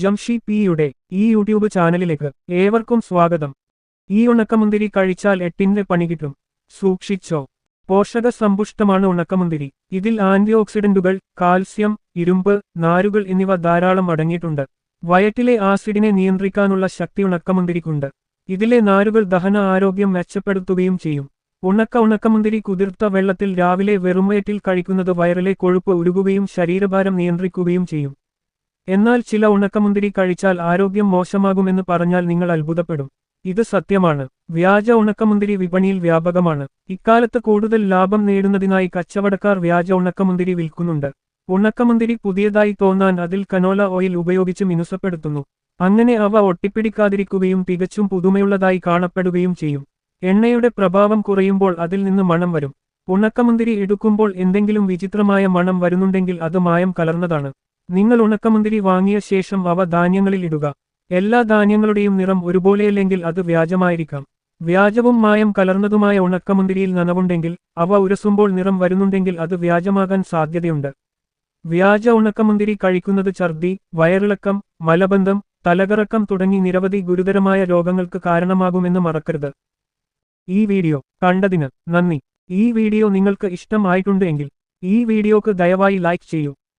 ജംഷി പിയുടെ ഈ യൂട്യൂബ് ചാനലിലേക്ക് ഏവർക്കും സ്വാഗതം. ഈ ഉണക്കമുന്തിരി കഴിച്ചാൽ എട്ടിന്റെ പണി കിട്ടും. സൂക്ഷിച്ചോ. പോഷക സമ്പുഷ്ടമാണ് ഉണക്കമുന്തിരി. ഇതിൽ ആന്റി ഓക്സിഡന്റുകൾ കാൽസ്യം ഇരുമ്പ് നാരുകൾ എന്നിവ ധാരാളം അടങ്ങിയിട്ടുണ്ട്. വയറ്റിലെ ആസിഡിനെ നിയന്ത്രിക്കാനുള്ള ശക്തി ഉണക്കമുന്തിരിക്കുണ്ട്. ഇതിലെ നാരുകൾ ദഹന ആരോഗ്യം മെച്ചപ്പെടുത്തുകയും ചെയ്യും. ഉണക്ക ഉണക്കമുന്തിരി കുതിർത്ത വെള്ളത്തിൽ രാവിലെ വെറുംവയറ്റിൽ കഴിക്കുന്നത് വയറിലെ കൊഴുപ്പ് ഉരുകുകയും ശരീരഭാരം നിയന്ത്രിക്കുകയും ചെയ്യും. എന്നാൽ ചില ഉണക്കമുന്തിരി കഴിച്ചാൽ ആരോഗ്യം മോശമാകുമെന്ന് പറഞ്ഞാൽ നിങ്ങൾ അത്ഭുതപ്പെടും. ഇത് സത്യമാണ്. വ്യാജ ഉണക്കമുന്തിരി വിപണിയിൽ വ്യാപകമാണ്. ഇക്കാലത്ത് കൂടുതൽ ലാഭം നേടുന്നതിനായി കച്ചവടക്കാർ വ്യാജ ഉണക്കമുന്തിരി വിൽക്കുന്നുണ്ട്. ഉണക്കമുന്തിരി പുതിയതായി തോന്നാൻ അതിൽ കനോല ഓയിൽ ഉപയോഗിച്ച് മിനുസപ്പെടുത്തുന്നു. അങ്ങനെ അവ ഒട്ടിപ്പിടിക്കാതിരിക്കുകയും തികച്ചും പുതുമയുള്ളതായി കാണപ്പെടുകയും ചെയ്യും. എണ്ണയുടെ പ്രഭാവം കുറയുമ്പോൾ അതിൽ നിന്ന് മണം വരും. ഉണക്കമുന്തിരി എടുക്കുമ്പോൾ എന്തെങ്കിലും വിചിത്രമായ മണം വരുന്നുണ്ടെങ്കിൽ അത് മായം കലർന്നതാണ്. നിങ്ങൾ ഉണക്കമുന്തിരി വാങ്ങിയ ശേഷം അവ ധാന്യങ്ങളിൽ ഇടുക. എല്ലാ ധാന്യങ്ങളുടെയും നിറം ഒരുപോലെയല്ലെങ്കിൽ അത് വ്യാജമായിരിക്കാം. വ്യാജവും മായം കലർന്നതുമായ ഉണക്കമുന്തിരിയിൽ നനവുണ്ടെങ്കിൽ അവ ഉരസുമ്പോൾ നിറം വരുന്നുണ്ടെങ്കിൽ അത് വ്യാജമാകാൻ സാധ്യതയുണ്ട്. വ്യാജ ഉണക്കമുന്തിരി കഴിക്കുന്നത് ഛർദി വയറിളക്കം മലബന്ധം തലകറക്കം തുടങ്ങി നിരവധി ഗുരുതരമായ രോഗങ്ങൾക്ക് കാരണമാകുമെന്ന് മറക്കരുത്. ഈ വീഡിയോ കണ്ടതിന് നന്ദി. ഈ വീഡിയോ നിങ്ങൾക്ക് ഇഷ്ടമായിട്ടുണ്ട് ഈ വീഡിയോക്ക് ദയവായി ലൈക്ക് ചെയ്യൂ.